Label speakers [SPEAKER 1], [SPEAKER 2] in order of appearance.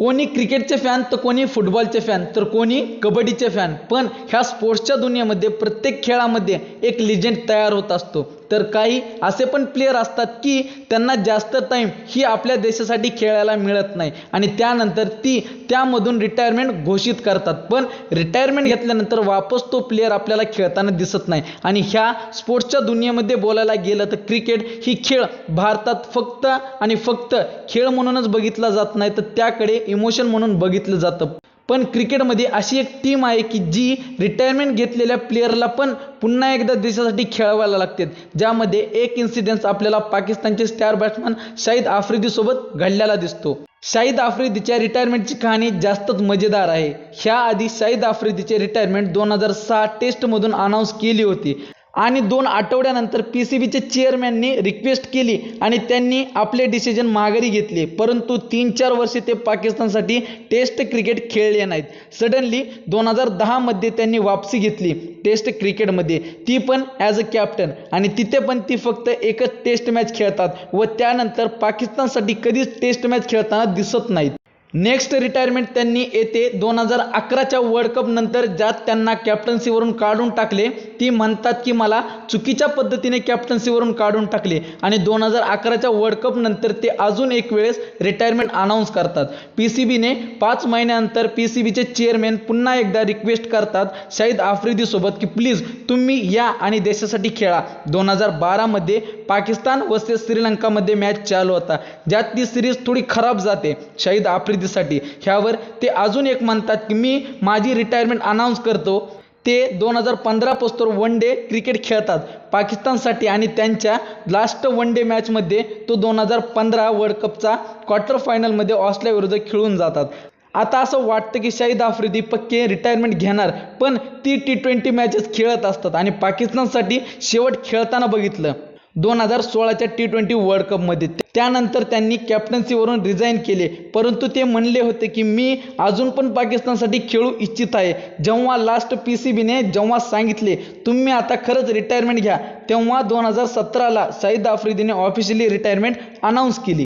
[SPEAKER 1] कोणी क्रिकेटचे फॅन तर कोणी फुटबॉलचे फॅन तर कोणी कबड्डीचे फॅन पण ह्या स्पोर्ट्सच्या दुनियेमध्ये प्रत्येक खेळामध्ये एक लिजेंड तयार होत असतो. तर काही असे पण प्लेयर असतात की त्यांना जास्त टाईम ही आपल्या देशासाठी खेळायला मिळत नाही. आणि त्यानंतर ती त्यामधून रिटायरमेंट घोषित करतात. पण रिटायरमेंट घेतल्यानंतर वापस तो प्लेयर आपल्याला खेळताना दिसत नाही. आणि ह्या स्पोर्ट्सच्या दुनियेमध्ये बोलायला गेलं तर क्रिकेट ही खेळ भारतात फक्त आणि फक्त खेळ म्हणूनच बघितला जात नाही तर त्याकडे इमोशन म्हणून बघितलं जातं. पण क्रिकेटमध्ये अशी एक टीम आहे की जी रिटायरमेंट घेतलेल्या प्लेयरला पण पुन्हा एकदा देशासाठी खेळवायला लागते. ज्यामध्ये एक इन्सिडेन्स आपल्याला पाकिस्तानचे स्टार बॅट्समन शाहिद आफ्रिदीसोबत घडलेला दिसतो. शाहिद आफ्रिदीच्या रिटायरमेंटची कहाणी जास्तच मजेदार आहे. ह्या आधी शाहिद आफ्रिदीचे रिटायरमेंट दोन हजार सहा टेस्टमधून अनाऊन्स केली होती. आणि दोन आठवड्यानंतर पी सी बीचे चेअरमॅननी रिक्वेस्ट केली आणि त्यांनी आपले डिसिजन माघारी घेतले. परंतु तीन चार वर्षे ते पाकिस्तानसाठी टेस्ट क्रिकेट खेळले नाहीत. सडनली दोन हजार दहामध्ये त्यांनी वापसी घेतली टेस्ट क्रिकेटमध्ये ती पण ॲज अ कॅप्टन आणि तिथे पण ती फक्त एकच टेस्ट मॅच खेळतात व त्यानंतर पाकिस्तानसाठी कधीच टेस्ट मॅच खेळताना दिसत नाहीत. नेक्स्ट रिटायरमेंट त्यांनी येते दोन हजार अकराच्या वर्ल्ड कप नंतर ज्यात त्यांना कॅप्टन्सीवरून काढून टाकले. ती म्हणतात की मला चुकीच्या पद्धतीने कॅप्टन्सीवरून काढून टाकले. आणि दोन हजार अकराच्या वर्ल्ड कप नंतर ते अजून एक वेळेस रिटायरमेंट अनाऊन्स करतात. पी सी बीने पाच महिन्यानंतर पी सी बीचे चेअरमॅन पुन्हा एकदा रिक्वेस्ट करतात शाहिद आफ्रिदीसोबत की प्लीज तुम्ही या आणि देशासाठी खेळा. दोन हजार बारामध्ये पाकिस्तान वर्सेस श्रीलंकामध्ये मॅच चालू होता ज्यात ती सिरीज थोडी खराब जाते. शाहिद आफ्रिदीसाठी ह्यावर ते अजून एक म्हणतात की मी माझी रिटायरमेंट अनाऊन्स करतो. ते दोन हजार पंधरापासून वन डे क्रिकेट खेळतात. पाकिस्तानसाठी आणि त्यांच्या लास्ट वन डे मॅचमध्ये तो दोन हजार पंधरा वर्ल्ड कपचा क्वार्टर फायनलमध्ये ऑस्ट्रेलियाविरुद्ध खेळून जातात. आता असं वाटतं की शाहिद आफ्रिदी पक्के रिटायरमेंट घेणार पण ती टी ट्वेंटी मॅचेस खेळत असतात आणि पाकिस्तानसाठी शेवट खेळताना बघितलं. दोन हजार सोळाच्या टी ट्वेंटी वर्ल्ड कपमध्ये त्यानंतर त्यांनी कॅप्टन्सीवरून रिझाईन केले. परंतु ते म्हणले होते की मी अजून पण पाकिस्तानसाठी खेळू इच्छित आहे. जेव्हा लास्ट पी सी बीने जेव्हा सांगितले तुम्ही आता खरंच रिटायरमेंट घ्या तेव्हा दोन हजार सतराला शाहिद आफ्रिदीने ऑफिशियली रिटायरमेंट अनाऊन्स केली.